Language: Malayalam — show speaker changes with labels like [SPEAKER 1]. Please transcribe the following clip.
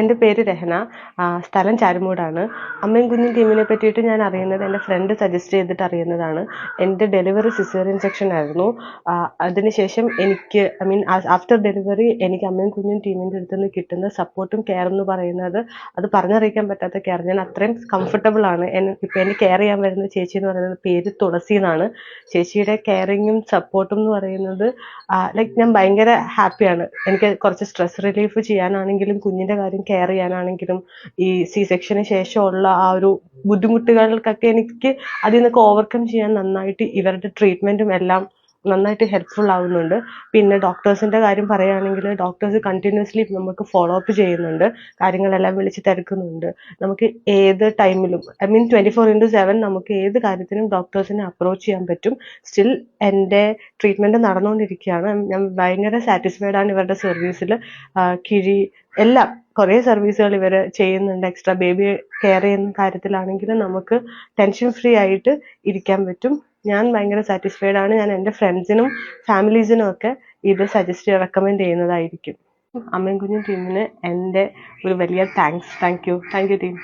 [SPEAKER 1] എന്റെ പേര് രഹന. സ്ഥലം ചാരുമൂടാണ്. അമ്മയും കുഞ്ഞും ടീമിനെ പറ്റിയിട്ട് ഞാൻ അറിയുന്നത് എന്റെ ഫ്രണ്ട് സജസ്റ്റ് ചെയ്തിട്ട് അറിയുന്നതാണ്. എന്റെ ഡെലിവറി സിസേറിയൻ സെക്ഷൻ ആയിരുന്നു. അതിനുശേഷം എനിക്ക് ഐ മീൻ ആഫ്റ്റർ ഡെലിവറി എനിക്ക് അമ്മയും കുഞ്ഞും ടീമിന്റെ അടുത്ത് നിന്ന് കിട്ടുന്ന സപ്പോർട്ടും കെയർ എന്ന് പറയുന്നത് അത് പറഞ്ഞറിയിക്കാൻ പറ്റാത്ത കെയർ ഞാൻ അത്രയും കംഫർട്ടബിൾ ആണ്. ഇപ്പം എന്നെ കെയർ ചെയ്യാൻ വരുന്ന ചേച്ചി എന്ന് പറയുന്നത് പേര് തുളസി എന്നാണ്. ചേച്ചിയുടെ കെയറിങ്ങും സപ്പോർട്ടും എന്ന് പറയുന്നത് ലൈക്ക് ഞാൻ ഭയങ്കര ഹാപ്പിയാണ് എനിക്ക് കുറച്ച് സ്ട്രെസ് റിലീഫ് ചെയ്യാനാണെങ്കിലും കുഞ്ഞിന്റെ കാര്യം കെയർ ചെയ്യാനാണെങ്കിലും ഈ സി സെക്ഷന് ശേഷമുള്ള ആ ഒരു ബുദ്ധിമുട്ടുകൾക്കൊക്കെ എനിക്ക് അതിൽ നിന്നൊക്കെ ഓവർകം ചെയ്യാൻ നന്നായിട്ട് ഇവരുടെ ട്രീറ്റ്മെന്റും എല്ലാം നന്നായിട്ട് ഹെൽപ്ഫുൾ ആവുന്നുണ്ട്. പിന്നെ ഡോക്ടേഴ്സിന്റെ കാര്യം പറയുകയാണെങ്കിൽ ഡോക്ടേഴ്സ് കണ്ടിന്യൂസ്ലി നമുക്ക് ഫോളോ അപ്പ് ചെയ്യുന്നുണ്ട്. കാര്യങ്ങളെല്ലാം വിളിച്ച് തിരക്കുന്നുണ്ട്. നമുക്ക് ഏത് ടൈമിലും I mean twenty four into seven നമുക്ക് ഏത് കാര്യത്തിനും ഡോക്ടേഴ്സിനെ അപ്രോച്ച് ചെയ്യാൻ പറ്റും. സ്റ്റിൽ എന്റെ ട്രീറ്റ്മെന്റ് നടന്നുകൊണ്ടിരിക്കുകയാണ്. ഞാൻ ഭയങ്കര സാറ്റിസ്ഫൈഡ് ആണ് ഇവരുടെ സർവീസിൽ കിഴി എല്ലാം കുറേ സർവീസുകൾ ഇവർ ചെയ്യുന്നുണ്ട്. എക്സ്ട്രാ ബേബി കെയർ ചെയ്യുന്ന കാര്യത്തിലാണെങ്കിലും നമുക്ക് ടെൻഷൻ ഫ്രീ ആയിട്ട് ഇരിക്കാൻ പറ്റും. ഞാൻ ഭയങ്കര സാറ്റിസ്ഫൈഡ് ആണ്. ഞാൻ എന്റെ ഫ്രണ്ട്സിനും ഫാമിലീസിനും ഒക്കെ ഇത് സജസ്റ്റ് റെക്കമെൻഡ് ചെയ്യുന്നതായിരിക്കും. അമ്മയും കുഞ്ഞും ടീമിന് എന്റെ ഒരു വലിയ thanks thank you thank you team